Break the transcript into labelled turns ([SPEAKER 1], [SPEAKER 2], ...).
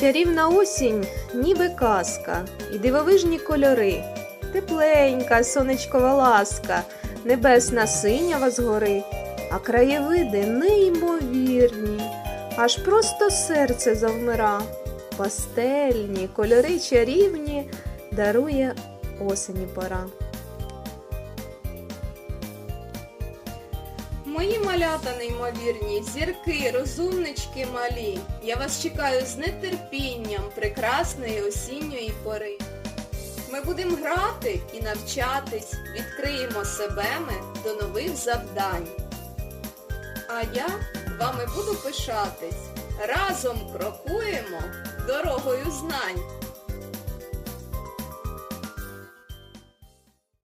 [SPEAKER 1] Чарівна осінь, ніби казка, і дивовижні кольори. Тепленька, сонечкова ласка, небесна синява згори, а краєвиди неймовірні, аж просто серце завмира. Пастельні, кольори чарівні дарує осені пора. Мої малята неймовірні, зірки, розумнички малі. Я вас чекаю з нетерпінням прекрасної осінньої пори. Ми будемо грати і навчатись, відкриємо себе ми до нових завдань. А я вами буду пишатись. Разом крокуємо дорогою знань.